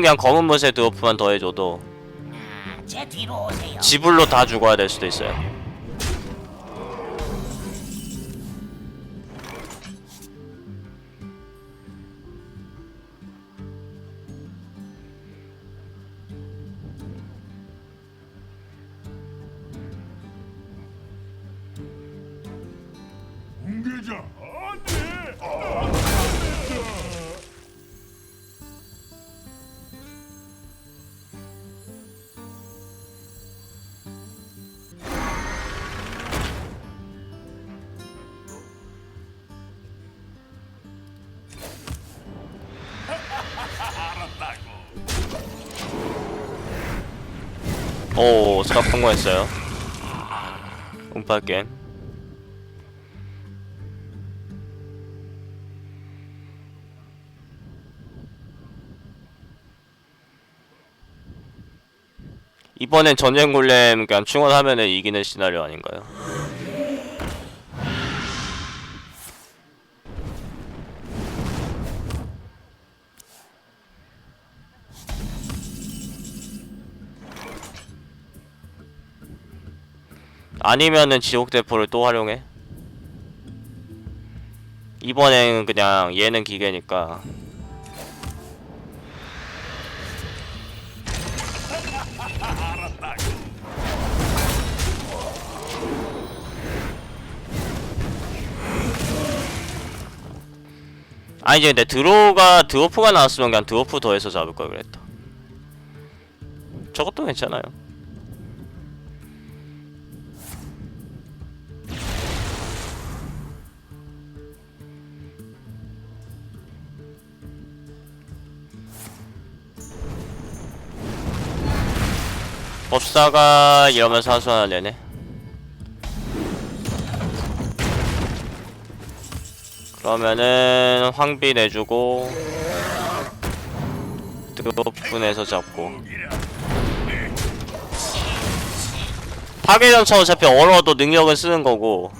그냥 검은 무쇠 드워프만 더해줘도 제 뒤로 오세요. 지불로 다 죽어야 될 수도 있어요. 오, 스탑 성공했어요. 운빨 게임. 이번엔 전쟁 골렘 그냥 충원하면은 이기는 시나리오 아닌가요? 아니면은 지옥 대포를 또 활용해? 이번엔 그냥 얘는 기계니까. 아니 이제 근데 드로우가 드워프가 나왔으면 그냥 드워프 더해서 잡을 걸 그랬다. 저것도 괜찮아요 법사가 이러면서 하수하나 내네. 그러면은 황비 내주고 드로프내서 잡고. 파괴전차 어차피 얼어도 능력은 쓰는 거고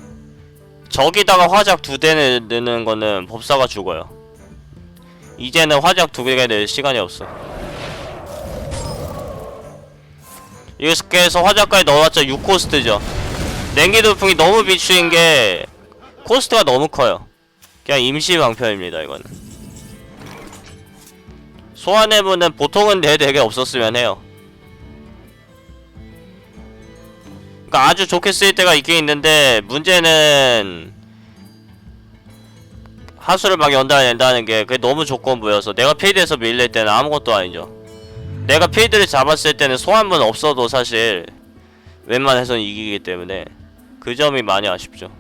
저기다가 화작 두대 넣는 거는 법사가 죽어요. 이제는 화작 두개낼 시간이 없어 이렇게 해서 화작까지 넣어봤자 6코스트죠. 냉기 돌풍이 너무 비추인 게 코스트가 너무 커요. 그냥 임시 방편입니다 이거는. 소환해보는 보통은 내 덱에 없었으면 해요. 그러니까 아주 좋게 쓰일 때가 있긴 있는데 문제는 하수를 막 연달아 낸다는 게 그게 너무 조건부여서 내가 필드에서 밀릴 때는 아무것도 아니죠 내가 필드를 잡았을 때는 소환문 없어도 사실 웬만해선 이기기 때문에 그 점이 많이 아쉽죠?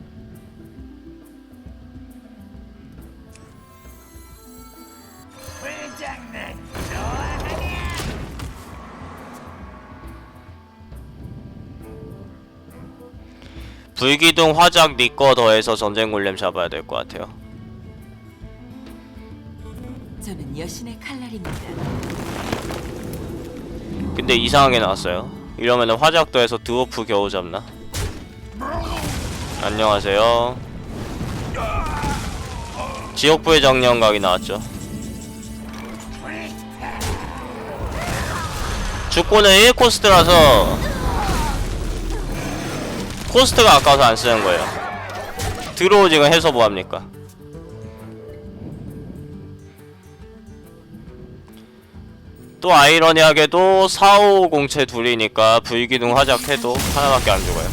불기둥 화작 니꺼 더해서 전쟁 골렘 잡아야 될 것 같아요 저는 여신의 칼날입니다. 근데 이상하게 나왔어요. 이러면 은 화작 더해서 드워프 겨우 잡나? 안녕하세요. 지옥부의 정령각이 나왔죠. 죽고는 1코스트라서 코스트가 아까워서 안 쓰는 거예요. 드로우 지금 해서 뭐합니까 또 아이러니하게도 4, 5 공채 둘이니까 불기둥 화작해도 하나밖에 안 죽어요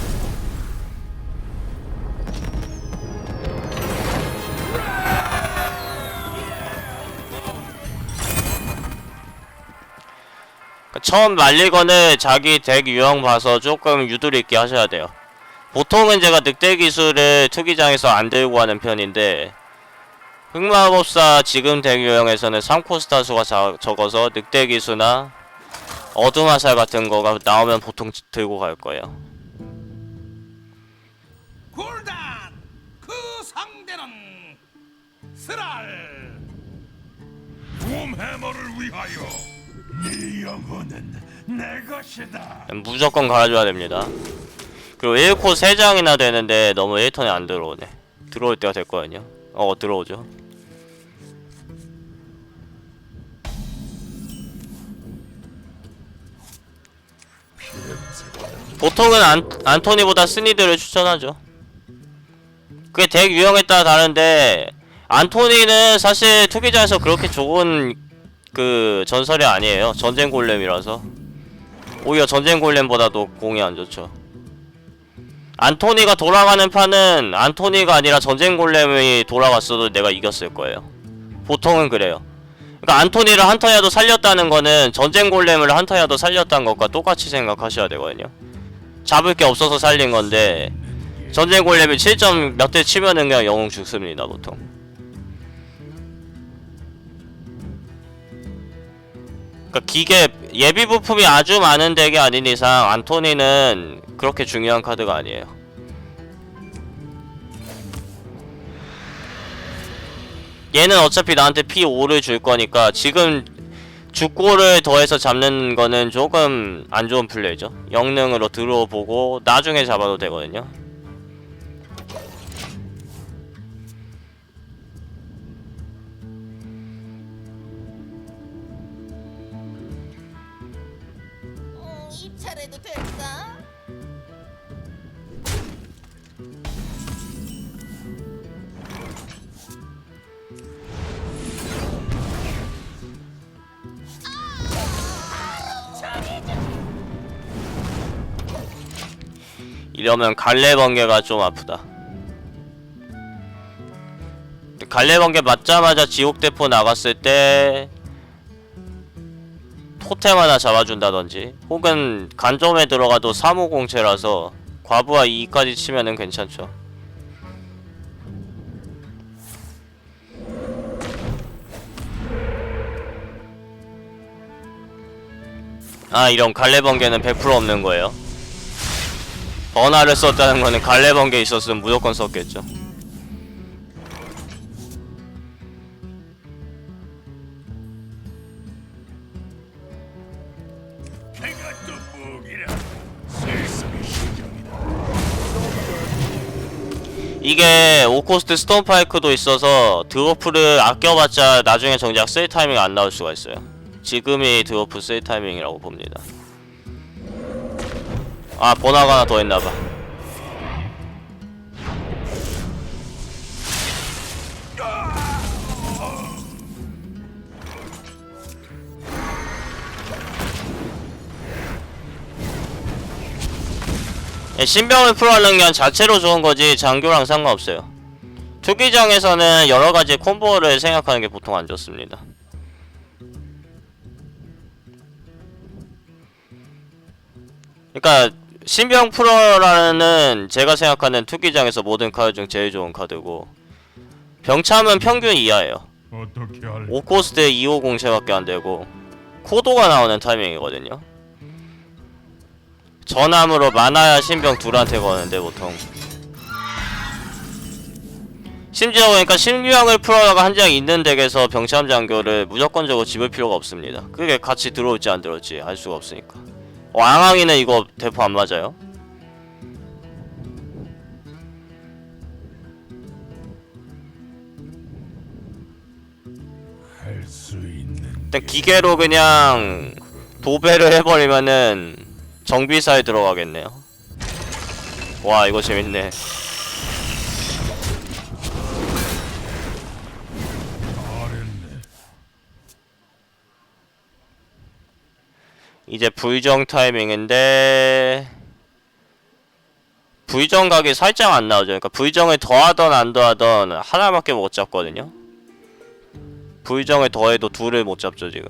그러니까 처음 거는 자기 덱 유형 봐서 조금 유도리 있게 하셔야 돼요. 보통은 제가 늑대 기술을 투기장에서 안 들고 하는 편인데 흑마법사 지금 덱 유형에서는 3코스타 수가 자, 적어서 늑대 기수나 어둠 화살 같은 거가 나오면 보통 지- 들고 갈 거예요. 굴단 그 상대는 스랄 돔 해머를 위하여 네 영혼은 내 것이다 무조건 갈아줘야 됩니다. 그리고 1코 3장이나 되는데 너무 1턴에 안 들어오네. 들어올 때가 됐거든요. 어, 들어오죠. 보통은 안, 안토니보다 스니드를 추천하죠. 그게 덱 유형에 따라 다른데 안토니는 사실 투기장에서 그렇게 좋은 그 전설이 아니에요. 전쟁 골렘이라서 오히려 전쟁 골렘보다도 공이 안 좋죠. 안토니가 돌아가는 판은 안토니가 아니라 전쟁 골렘이 돌아갔어도 내가 이겼을 거예요. 보통은 그래요. 그러니까 안토니를 한타야도 살렸다는 거는 전쟁 골렘을 한타야도 살렸다는 것과 똑같이 생각하셔야 되거든요. 잡을 게 없어서 살린 건데 전쟁 골렘이 7점 몇 대 치면은 그냥 영웅 죽습니다 보통. 그러니까 기계 예비 부품이 아주 많은 덱이 아닌 이상 안토니는 그렇게 중요한 카드가 아니에요. 얘는 어차피 나한테 P5를 줄 거니까 지금 죽고를 더해서 잡는 거는 조금 안 좋은 플레이죠. 영능으로 들어보고 나중에 잡아도 되거든요. 이러면 갈래 번개가 좀 아프다. 갈래 번개 맞자마자 지옥 대포 나갔을 때 토템 하나 잡아준다든지 혹은 간점에 들어가도 3호 공채라서 과부하 2까지 치면은 괜찮죠. 아 이런 갈래 번개는 100% 없는 거예요. 번화를 썼다는 거는 갈래 번개 있었으면 무조건 썼겠죠. 이게 오코스트 스톤파이크도 있어서 드워프를 아껴봤자 나중에 정작 쓸 타이밍 안 나올 수가 있어요. 지금이 드워프 쓸 타이밍이라고 봅니다. 아 번화가 하나 더 했나봐. 예, 신병을 풀어하는 게 자체로 좋은 거지 장교랑 상관없어요. 투기장에서는 여러 가지 콤보를 생각하는 게 보통 안 좋습니다. 그러니까 신병 풀어라는 제가 생각하는 투기장에서 모든 카드 중 제일 좋은 카드고 병참은 평균 이하예요. 어떻게 할? 5코스트에 2호 공채밖에 안 되고 코도가 나오는 타이밍이거든요. 전함으로 만화야 신병 둘한테 거는데 보통 심지어 그러니까 신유형을 풀어다가 한 장 있는 덱에서 병참 장교를 무조건적으로 집을 필요가 없습니다. 그게 같이 들어올지 안 들어올지 알 수가 없으니까. 어, 앙앙이는 이거 대포 안 맞아요? 일단 기계로 그냥 도배를 해버리면은 정비사에 들어가겠네요. 와 이거 재밌네. 이제 불정 타이밍인데 불정 각이 살짝 안 나오죠. 그러니까 불정을 더하던 안 더하던 하나밖에 못 잡거든요. 불정을 더해도 둘을 못 잡죠 지금.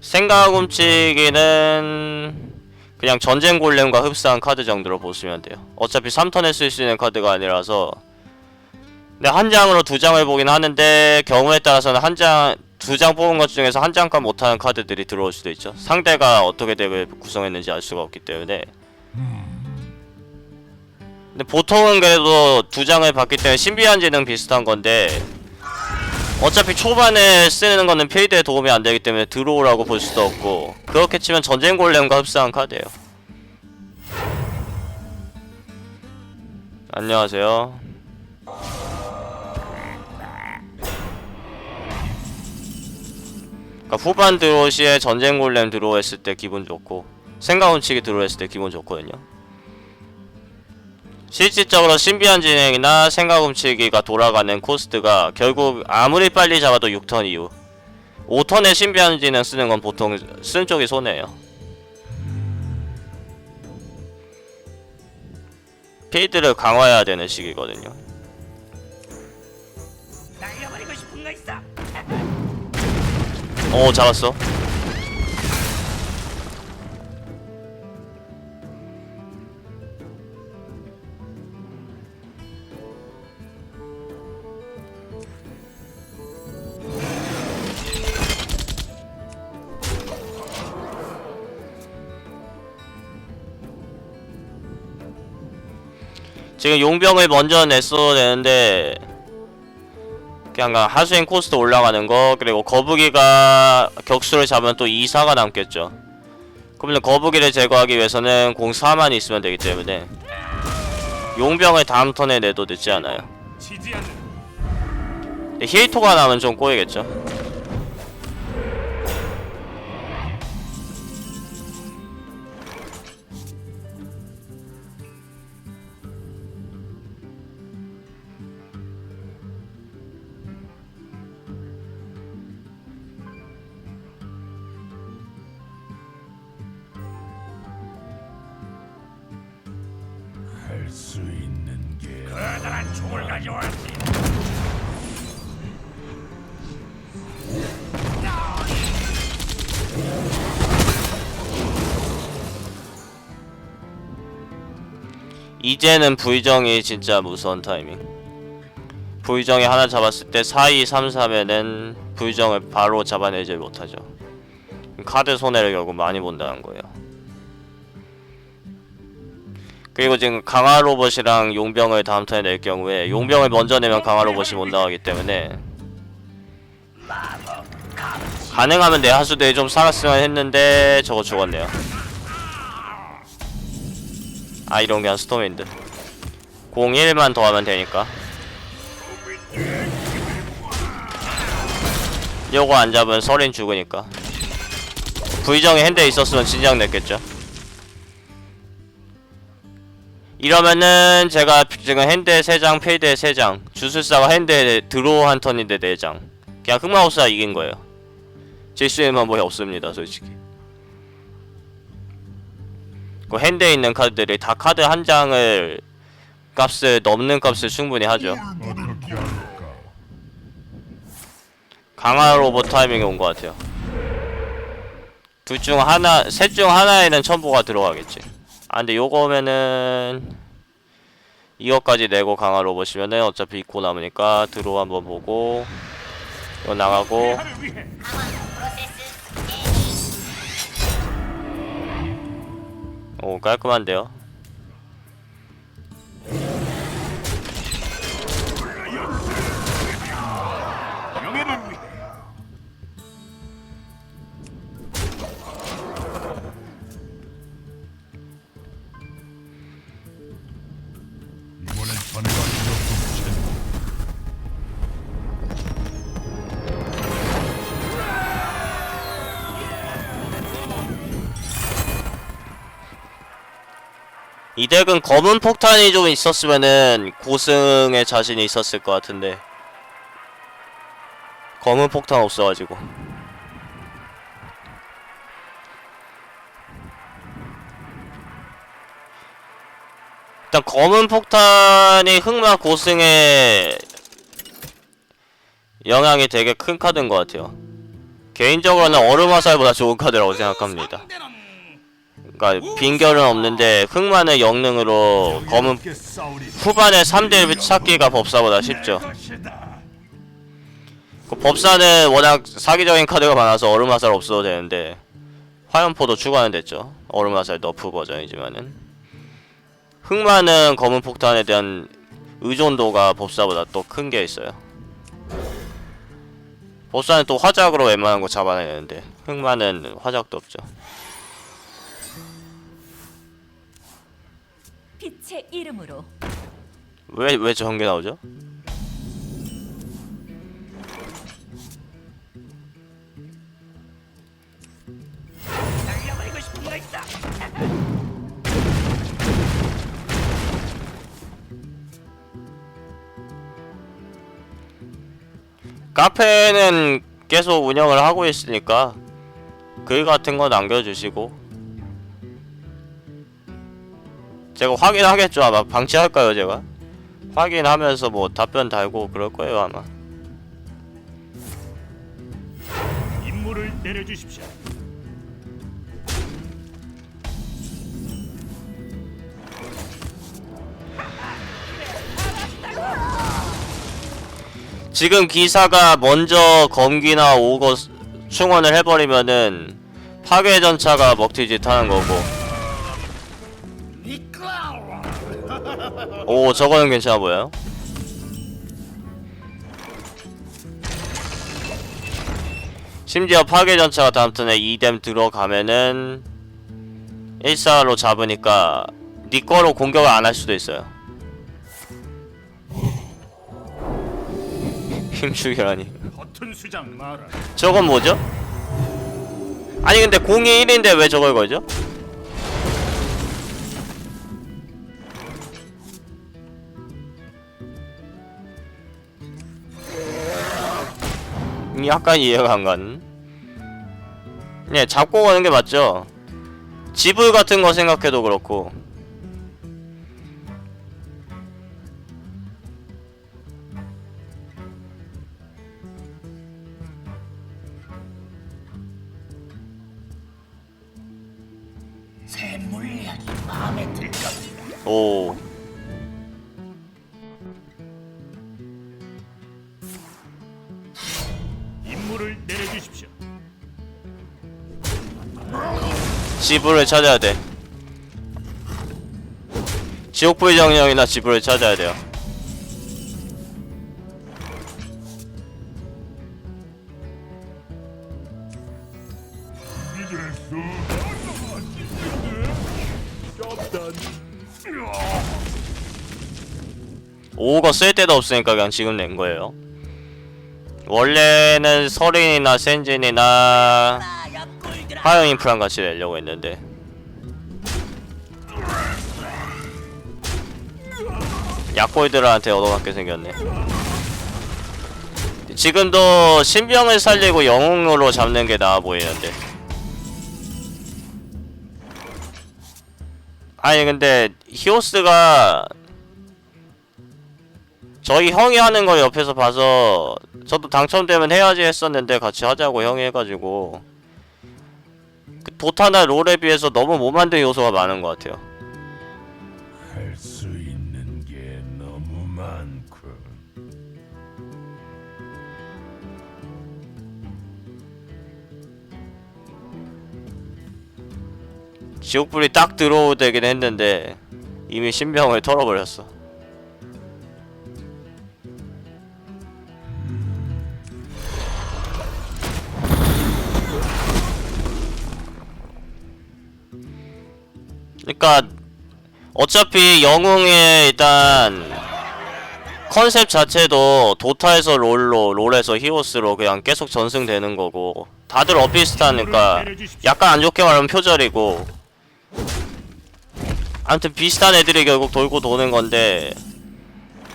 생각 훔치기는 그냥 전쟁 골렘과 흡사한 카드 정도로 보시면 돼요. 어차피 3턴에 쓸 수 있는 카드가 아니라서 근데 한 장으로 두 장을 보긴 하는데 경우에 따라서는 한 장, 두 장 뽑은 것 중에서 한 장값 못하는 카드들이 들어올 수도 있죠. 상대가 어떻게 덱을 구성했는지 알 수가 없기 때문에. 근데 보통은 그래도 두 장을 받기 때문에 신비한 지능 비슷한 건데 어차피 초반에 쓰는 거는 필드에 도움이 안 되기 때문에 들어오라고 볼 수도 없고 그렇게 치면 전쟁 골렘과 흡사한 카드예요. 안녕하세요. 그러니까 후반 드로우 시에 전쟁 골렘 드로우 했을 때 기분 좋고 생각 훔치기 드로우 했을 때 기분 좋거든요. 실질적으로 신비한 진행이나 생각 훔치기가 돌아가는 코스트가 결국 아무리 빨리 잡아도 6턴 이후 5턴의 신비한 진행 쓰는 건 보통 쓴 쪽이 손해예요. 필드를 강화해야 되는 시기거든요. 오 잡았어. 지금 용병을 먼저 냈어야 되는데 그냥 하수인 코스트 올라가는 거 그리고 거북이가 격수를 잡으면 또 2, 4가 남겠죠. 그러면 거북이를 제거하기 위해서는 공 4만 있으면 되기 때문에 용병을 다음 턴에 내도 늦지 않아요. 히에이토가 나면 좀 꼬이겠죠 이제는 부의정이 진짜 무서운 타이밍. 부의정이 하나 잡았을 때 4, 2, 3, 3에는 부의정을 바로 잡아내질 못하죠. 카드 손해를 결국 많이 본다는 거예요. 그리고 지금 강화 로봇이랑 용병을 다음 턴에 낼 경우에 용병을 먼저 내면 강화 로봇이 못 나가기 때문에 가능하면 내 하수대에 좀 살았으면 했는데 저거 죽었네요 아 이런 게 스톰인드 01만 더 하면 되니까. 요거 안 잡으면 서린 죽으니까. 부의정에 핸드에 있었으면 진작 냈겠죠. 이러면은 제가 지금 핸드에 3장 페이드에 3장 주술사가 핸드에 드로우 한 턴인데 4장. 그냥 흑마우스가 이긴 거예요. 질수에만 뭐이 없습니다 솔직히 그 핸드에 있는 카드들이 다 카드 한 장을 값을 넘는 값을 충분히 하죠. 강화 로봇 타이밍이 온 것 같아요. 둘 중 하나, 셋 중 하나에는 첨보가 들어가겠지. 아 근데 요거면은 이거까지 내고 강화 로봇이면은 어차피 입고 남으니까 드로우 한번 보고 이거 나가고 오 깔끔한데요. 이 덱은 검은 폭탄이 좀 있었으면은 고승의 자신이 있었을 것 같은데. 검은 폭탄 없어가지고. 일단 검은 폭탄이 흑마 고승에 영향이 되게 큰 카드인 것 같아요. 개인적으로는 얼음 화살보다 좋은 카드라고 생각합니다 그러니까 빈결은 없는데 흑마는 영능으로 검은 후반에 3대1 찾기가 법사보다 쉽죠. 그 법사는 워낙 사기적인 카드가 많아서 얼음 화살 없어도 되는데 화염포도 추가는 됐죠. 얼음 화살 너프 버전이지만은. 흑마는 검은 폭탄에 대한 의존도가 법사보다 또 큰 게 있어요. 법사는 또 화작으로 웬만한 거 잡아내는데 흑마는 화작도 없죠 빛의 이름으로. 왜왜 저런 게 나오죠? 카페는 계속 운영을 하고 있으니까 글 같은 거 남겨주시고. 제가 확인하겠죠 아마. 방치할까요 제가? 확인하면서 뭐 답변 달고 그럴 거예요 아마. 임무를 내려주십시오. 지금 기사가 먼저 검기나 오거 충원을 해버리면은 파괴 전차가 먹튀짓 하는 거고 오 저거는 괜찮아 보여요 심지어 파괴 전차가 다음 턴에 2뎀 들어가면은 1사로 잡으니까 니 거로 공격을 안 할 수도 있어요 마라. 저건 뭐죠? 아니 근데 공이 1인데 왜 저걸 걸죠? 약간 이해가 안 가는 네 잡고 가는 게 맞죠? 지불 같은 거 생각해도 그렇고. 오 지불을 찾아야 돼. 지옥불 정령이나 지불을 찾아야 돼요. 이랬어. 오거 쓸 데도 없으니까 그냥 지금 낸 거예요. 원래는 서린이나 센진이나 하영 인프랑 같이 내려고 했는데 약골들한테 얻어맞게 생겼네. 지금도 신병을 살리고 영웅으로 잡는 게 나아 보이는데. 아니 근데 히오스가 저희 형이 하는 걸 옆에서 봐서 저도 당첨되면 해야지 했었는데 같이 하자고 형이 해가지고 그 도타나 롤에 비해서 너무 못 만든 요소가 많은 것 같아요. 할 수 있는 게 너무 많군. 지옥불이 딱 들어오되긴 했는데 이미 신병을 털어버렸어. 그러니까 어차피 영웅의 일단 컨셉 자체도 도타에서 롤로 롤에서 히오스로 그냥 계속 전승되는 거고 다들 어비슷하니까 약간 안 좋게 말하면 표절이고 아무튼 비슷한 애들이 결국 돌고 도는 건데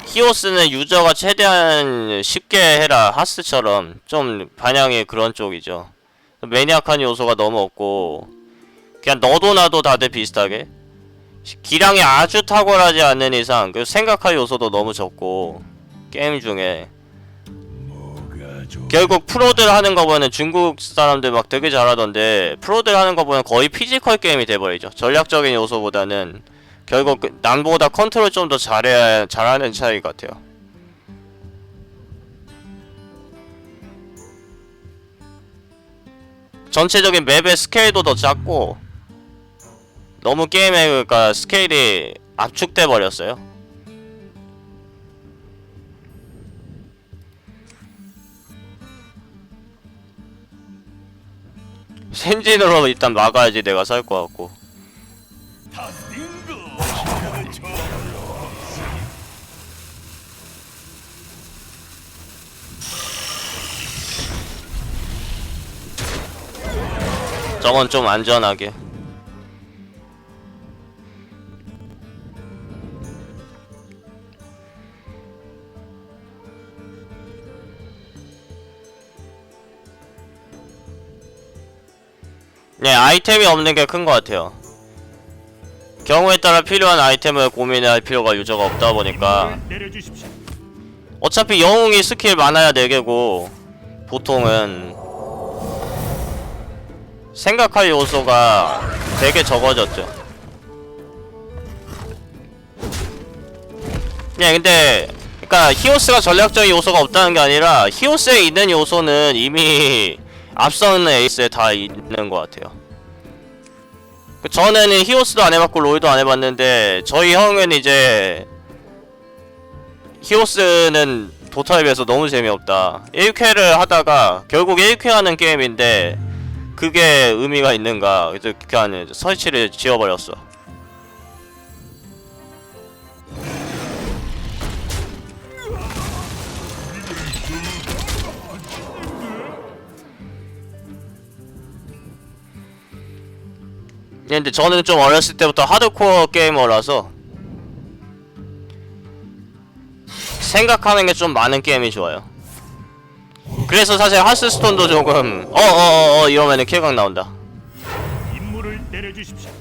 히오스는 유저가 최대한 쉽게 해라 하스처럼 좀 반향이 그런 쪽이죠. 매니악한 요소가 너무 없고 그냥 너도 나도 다들 비슷하게? 기량이 아주 탁월하지 않는 이상 그 생각할 요소도 너무 적고 게임 중에? 결국 프로들 하는 거 보면 중국 사람들 막 되게 잘하던데 프로들 하는 거 보면 거의 피지컬 게임이 돼버리죠. 전략적인 요소보다는 결국 그 남보다 컨트롤 좀 더 잘해야 잘하는 차이 같아요. 전체적인 맵의 스케일도 더 작고 너무 게임의 그러니까 스케일이 압축돼 버렸어요. 센진으로 일단 막아야지 내가 살 것 같고. 저건 좀 안전하게 네, 아이템이 없는 게 큰 것 같아요. 경우에 따라 필요한 아이템을 고민할 필요가 유저가 없다 보니까. 어차피 영웅이 스킬 많아야 4개고 보통은 생각할 요소가 되게 적어졌죠. 네, 근데 그러니까 히오스가 전략적인 요소가 없다는 게 아니라 히오스에 있는 요소는 이미 앞서는 에이스에 다 있는 것 같아요. 그 전에는 히오스도 안 해봤고 롤도 안 해봤는데 저희 형은 이제 히오스는 도타에 비해서 너무 재미없다. 1쾌를 하다가 결국 1쾌 하는 게임인데 그게 의미가 있는가? 그래서 그냥 설치를 지워버렸어. 근데 저는 좀 어렸을 때부터 하드코어 게이머라서 생각하는 게 좀 많은 게임이 좋아요. 그래서 사실 하스스톤도 조금 어어어어 이러면은 킬각 나온다. 임무를 내려주십시오.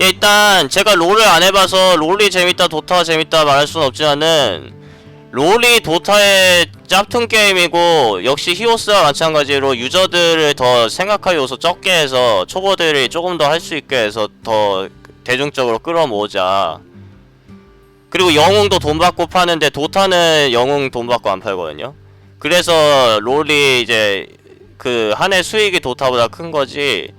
예, 일단 제가 롤을 안 해봐서 롤이 재밌다 도타 재밌다 말할 수는 없지만은 롤이 도타의 짭퉁 게임이고 역시 히오스와 마찬가지로 유저들을 더 생각할 요소 적게 해서 초보들이 조금 더 할 수 있게 해서 더 대중적으로 끌어모으자. 그리고 영웅도 돈 받고 파는데 도타는 영웅 돈 받고 안 팔거든요. 그래서 롤이 이제 그 한 해 수익이 도타보다 큰 거지.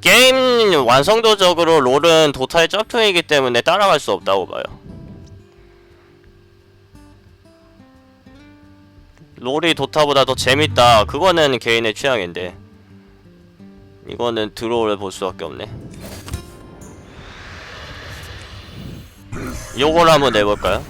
게임 완성도적으로 롤은 도타의 짭퉁이기 때문에 따라갈 수 없다고 봐요. 롤이 도타보다 더 재밌다. 그거는 개인의 취향인데 이거는 드로우를 볼 수밖에 없네. 요걸 한번 내볼까요?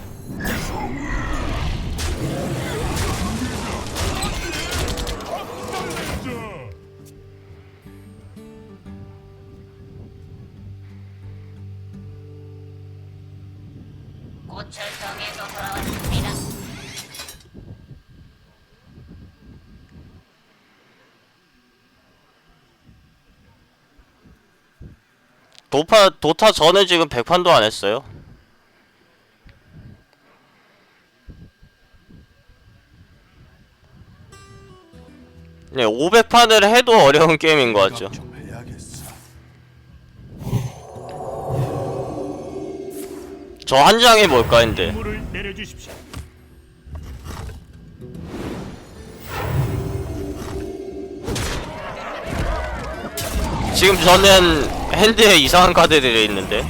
도파 도타 전에 지금 100판도 안 했어요. 네, 500판을 해도 어려운 게임인 것 같죠. 저 한 장이 뭘까 내려주십시오. 지금 저는 핸드에 이상한 카드들이 있는데?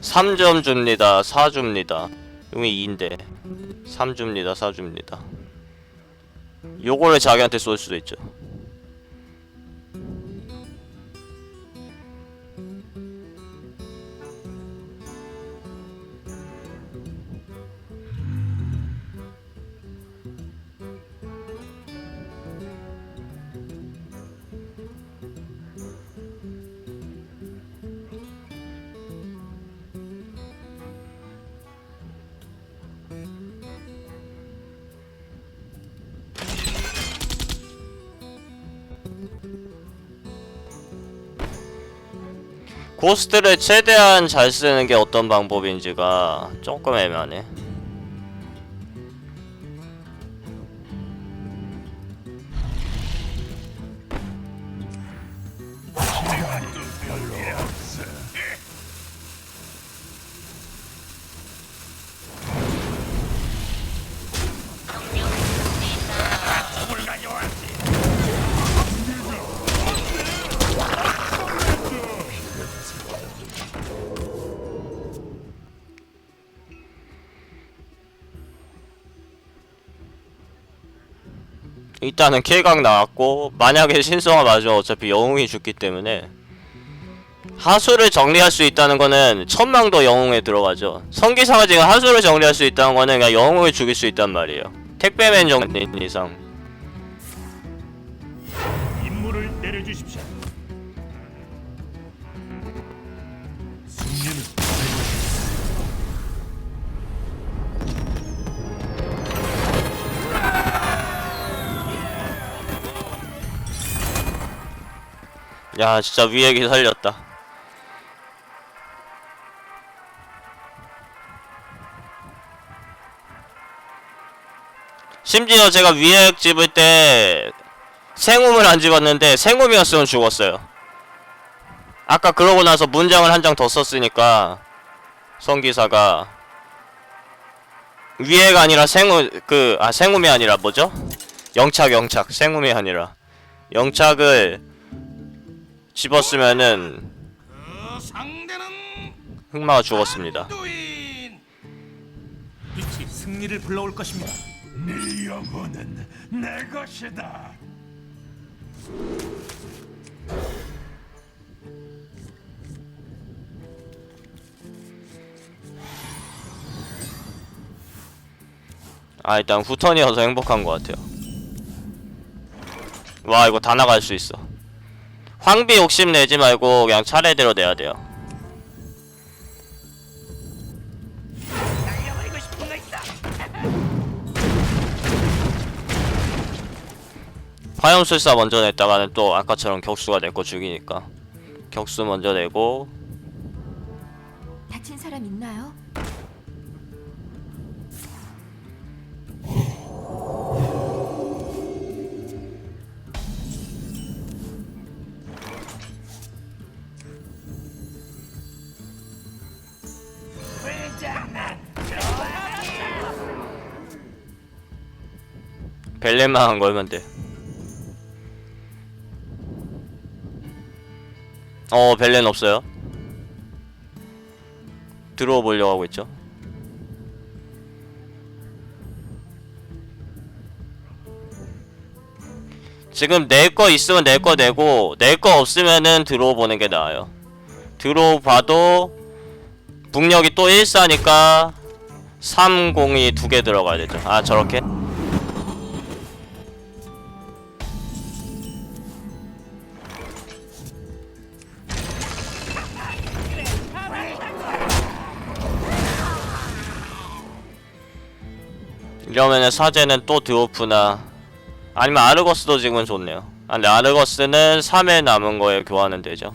3점 줍니다 4줍니다. 용이 2인데. 3줍니다 4줍니다. 요거를 자기한테 쏠 수도 있죠 고스트를 최대한 잘 쓰는 게 어떤 방법인지가 조금 애매하네 일단은 킬각 나왔고 만약에 신성아 맞아 어차피 영웅이 죽기 때문에. 하수를 정리할 수 있다는 거는 천망도 영웅에 들어가죠. 성기사가 지금 하수를 정리할 수 있다는 거는 그냥 영웅을 죽일 수 있단 말이에요. 택배맨 정도 이상. 임무를 내려주십시오. 야 진짜 위액이 살렸다. 심지어 제가 위액 집을 때 생음을 안 집었는데 생음이었으면 죽었어요. 아까 그러고 나서 문장을 한 장 더 썼으니까 성기사가 위액 아니라 생음 그아 생음이 아니라 뭐죠? 영착 영착. 생음이 아니라 영착을 집었으면은 흑마가 죽었습니다. 빛이 승리를 불러올 것입니다. 네 영혼은 내 것이다. 아 일단 후턴이어서 행복한 것 같아요. 와 이거 다 나갈 수 있어. 황비 욕심 내지 말고 그냥 차례대로 내야 돼요. 화염술사 먼저 냈다가는 또 아까처럼 격수가 내거 죽이니까 격수 먼저 내고 다친 사람 있나요? 벨렌만 한 걸면 돼. 어 벨렌 없어요. 들어와 보려고 하고 있죠. 지금 내거 있으면 내거 내고 내거 없으면은 들어오 보는 게 나아요. 들어오 봐도 북력이 또 1사니까 30이 두개 들어가야 되죠. 아 저렇게? 이러면은 사제는 또 드오프나 아니면 아르거스도 지금은 좋네요. 아, 근데 아르거스는 3회 남은 거에 교환은 되죠.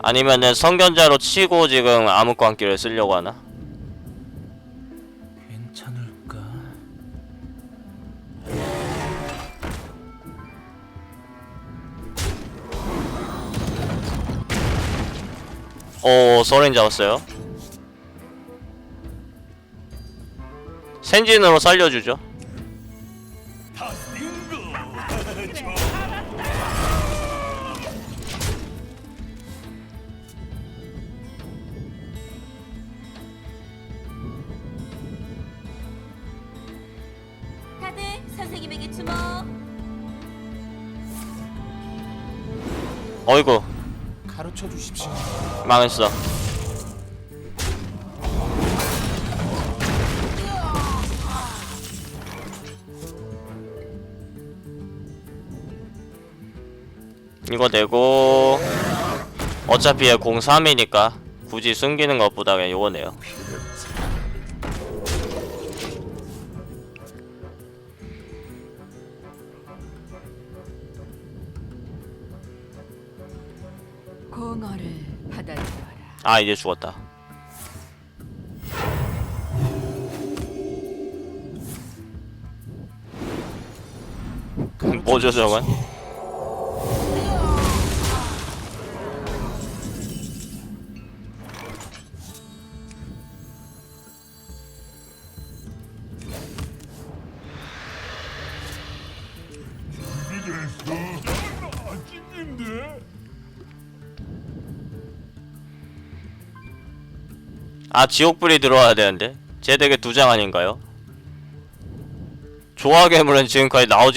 아니면은 성견자로 치고 지금 암흑광기를 쓰려고 하나? 오, 서렌 잡았어요. 센진으로 살려주죠. 다들 선생님에게 주목. 어이구, 가르쳐 주십시오. 망했어. 이거 내고 어차피 얘 03이니까 굳이 숨기는 것보다 그냥 요거 내요. 아 이제 죽었다. 뭐죠 저건? 아 지옥불이 들어와야 되는데 제 덱에 두 장 아닌가요? 조화 괴물은 지금까지 나오지